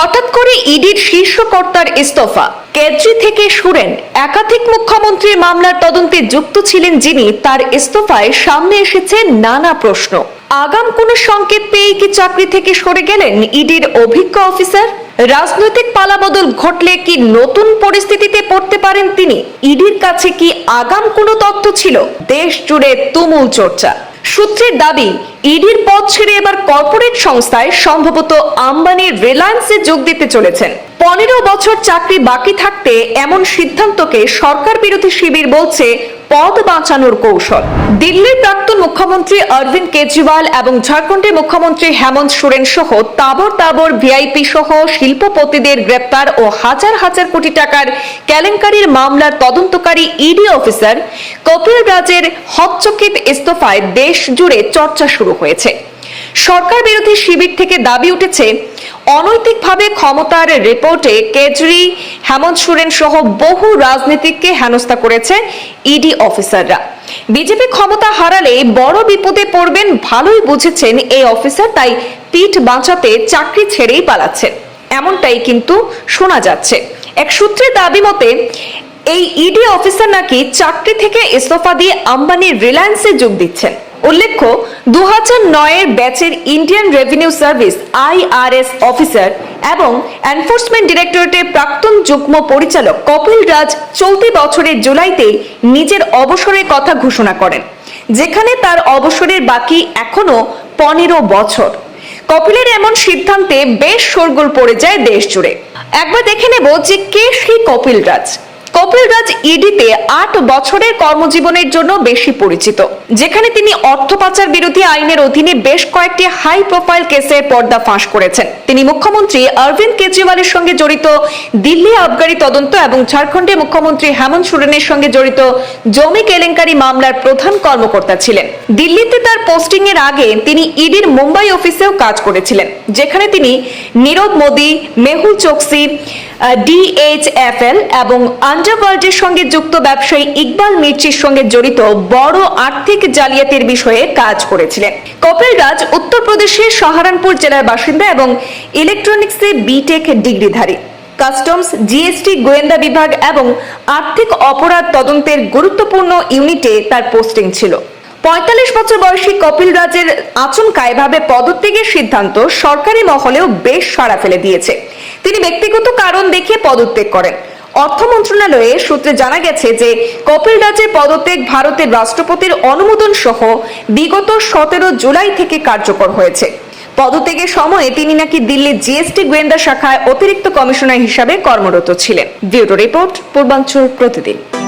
হঠাৎ করে ইডির শীর্ষ কর্তার ইস্তফা। কেজরি থেকে সুরেন। একাধিক মুখ্যমন্ত্রীর মামলার তদন্তে যুক্ত ছিলেন যিনি, তার ইস্তফায় সামনে এসেছে নানা প্রশ্ন। আগাম কোনো সংকেত পেয়ে কি চাকরি থেকে সরে গেলেন ইডির অভিজ্ঞ অফিসার? রাজনৈতিক পালাবদল ঘটলে কি নতুন পরিস্থিতিতে পড়তে পারেন তিনি? ইডির কাছে কি আগাম কোনো তথ্য ছিল? দেশ জুড়ে তুমুল চর্চা। সূত্রের দাবি, ইডির পদ ছেড়ে এবার কর্পোরেট সংস্থায় সম্ভবত আম্বানি রিলায়েন্সে যোগ দিতে চলেছেন। পনেরো বছর চাকরি বাকি থাকতে এমন সিদ্ধান্তকে সরকার বিরোধী শিবির বলছে পদ বাঁচানোর কৌশল। দিল্লির প্রাক্তন মুখ্যমন্ত্রী অরবিন্দ কেজরিওয়াল এবং ঝাড়খণ্ডের মুখ্যমন্ত্রী হেমন্ত সোরেন সহ তাবর তাবর ভিআইপি সহ শিল্পপতিদের গ্রেপ্তার ও হাজার হাজার কোটি টাকার কেলেঙ্কারির মামলার তদন্তকারী ইডি অফিসার কপিল রাজের হকচকিত ইস্তফায় দেশ জুড়ে চর্চা শুরু হয়েছে। সরকার বিরোধী শিবির থেকে দাবি উঠেছে, অনৈতিকভাবে ক্ষমতার রিপোর্টে কেজরি, হেমন্ত সোরেন সহ বহু রাজনীতিককে হেনস্থা করেছে ইডি অফিসাররা। বিজেপি ক্ষমতা হারালে বড় বিপদে পড়বেন ভালোই বুঝেছেন এই অফিসার, তাই পিঠ বাঁচাতে চাকরি ছেড়েই পালাচ্ছেন। এমনটাই কিন্তু শোনা যাচ্ছে। এক সূত্রের দাবি মতে এই ইডি অফিসার নাকি চাকরি থেকে ইস্তফা দিয়ে আম্বানির রিলায়েন্সে যোগ দিচ্ছেন। উল্লেখ্য দু হাজার নয়ের ব্যাচের Indian revenue service IRS officer এবং এনফোর্সমেন্ট ডিরেক্টরেটের প্রাক্তন যুগ্ম পরিচালক কপিল রাজ চলতি বছরের জুলাইতে নিজের অবসরের কথা ঘোষণা করেন, যেখানে তার অবসরের বাকি এখনও পনেরো বছর। কপিলের এমন সিদ্ধান্তে বেশ শোরগোল পড়ে যায় দেশ জুড়ে। একবার দেখে নেব যে কে সেই কপিল রাজ। কপিল রাজ ইডিতে আট বছরের কর্মজীবনের জন্য বেশি পরিচিত। যেখানে তিনি অর্থ পাচার বিরোধী আইনের অধীনে বেশ কয়েকটি হাই প্রোফাইল কেসের পর্দা ফাঁস করেছেন। তিনি মুখ্যমন্ত্রী অরবিন্দ কেজরিওয়ালের সঙ্গে জড়িত দিল্লি আবগারি তদন্ত এবং ঝাড়খণ্ডের মুখ্যমন্ত্রী হেমন্ত সোরেনের সঙ্গে জড়িত জমি কেলেঙ্কারি মামলার প্রধান কর্মকর্তা ছিলেন। দিল্লিতে তার পোস্টিং এর আগে তিনি ইডির মুম্বাই অফিসেও কাজ করেছিলেন, যেখানে তিনি নীরব মোদী, মেহুল চোকসি ডিএইচএফএল এবং আন্ডারওয়ার্ল্ডের সঙ্গে যুক্ত ব্যবসায়ী ইকবাল মির্চির সঙ্গে জড়িত বড় আর্থিক জালিয়াতির বিষয়ে কাজ করেছিলেন। কপিল রাজ উত্তরপ্রদেশের সাহারানপুর জেলার বাসিন্দা এবং ইলেকট্রনিক্সে বিটেক ডিগ্রিধারী। কাস্টমস জিএসটি গোয়েন্দা বিভাগ এবং আর্থিক অপরাধ তদন্তের গুরুত্বপূর্ণ ইউনিটে তার পোস্টিং ছিল। পঁয়তাল্লিশ বছর বয়সী কপিল রাজের আচমকা এভাবে পদত্যাগের সিদ্ধান্ত সরকারি মহলেও বেশ সাড়া ফেলে দিয়েছে। তিনি ব্যক্তিগত কারণ দেখিয়ে পদত্যাগ করেন। অর্থ মন্ত্রণালয়ের সূত্রে জানা গেছে যে কপিল রাজের পদত্যাগ ভারতের রাষ্ট্রপতির অনুমোদন সহ বিগত সতেরো জুলাই থেকে কার্যকর হয়েছে। পদত্যাগের সময়ে তিনি নাকি দিল্লির জিএসটি গোয়েন্দা শাখায় অতিরিক্ত কমিশনার হিসাবে কর্মরত ছিলেন। ব্যুরো রিপোর্ট, পূর্বাঞ্চল প্রতিদিন।